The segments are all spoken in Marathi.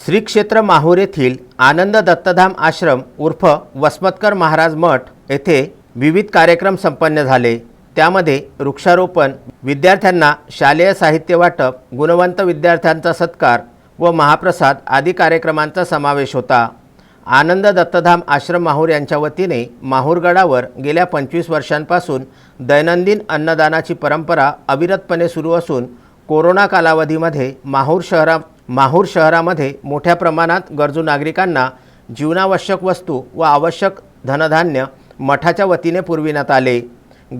श्री क्षेत्र माहूर येथील आनंद दत्तधाम आश्रम उर्फ वसमतकर महाराज मठ येथे विविध कार्यक्रम संपन्न झाले. त्यामध्ये वृक्षारोपण विद्यार्थ्यांना शालेय साहित्य वाटप गुणवंत विद्यार्थ्यांचा सत्कार व महाप्रसाद आदी कार्यक्रमांचा समावेश होता. आनंद दत्तधाम आश्रम माहूर यांच्या वतीने माहूरगडावर गेल्या पंचवीस वर्षांपासून दैनंदिन अन्नदानाची परंपरा अविरतपणे सुरू असून कोरोना कालावधीमध्ये माहूर शहरात माहूर शहरामध्ये मोठ्या प्रमाणात गरजू नागरिकांना जीवनावश्यक वस्तू व आवश्यक धनधान्य मठाच्या वतीने पुरविण्यात आले.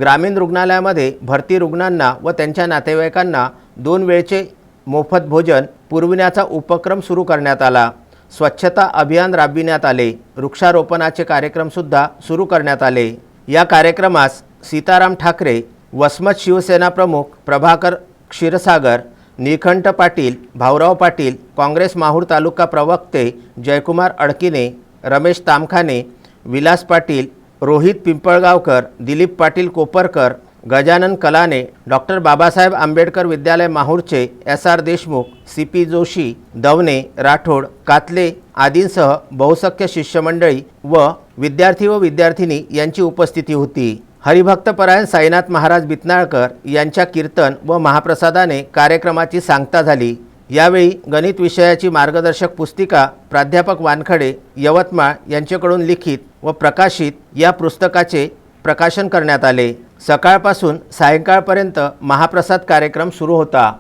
ग्रामीण रुग्णालयामध्ये भरती रुग्णांना व त्यांच्या नातेवाईकांना दोन वेळचे मोफत भोजन पुरविण्याचा उपक्रम सुरू करण्यात आला. स्वच्छता अभियान राबविण्यात आले. वृक्षारोपणाचे कार्यक्रमसुद्धा सुरू करण्यात आले. या कार्यक्रमास सीताराम ठाकरे वसमत शिवसेना प्रमुख प्रभाकर क्षीरसागर निळकंठ पाटील भाऊराव पाटील काँग्रेस माहूर तालुका प्रवक्ते जयकुमार अडकिने रमेश तामखाने विलास पाटील रोहित पिंपळगावकर दिलीप पाटील कोपरकर गजानन कलाने डॉक्टर बाबासाहेब आंबेडकर विद्यालय माहूरचे S R Deshmukh C P Joshi Davne Rathod Katle आदींसह बहुसंख्य शिष्यमंडळी व विद्यार्थी व विद्यार्थिनी यांची उपस्थिती होती. हरिभक्तपरायण साईनाथ महाराज बितनाळकर यांच्या कीर्तन व महाप्रसादाने कार्यक्रमाची सांगता झाली. यावेळी गणित विषयाची मार्गदर्शक पुस्तिका प्राध्यापक वानखडे यवतमाळ यांच्याकडून लिखित व प्रकाशित या पुस्तकाचे प्रकाशन करण्यात आले. सकाळपासून सायंकाळपर्यंत महाप्रसाद कार्यक्रम सुरू होता.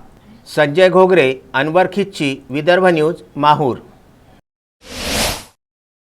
संजय घोगरे अनवर खिच्ची विदर्भ न्यूज माहूर.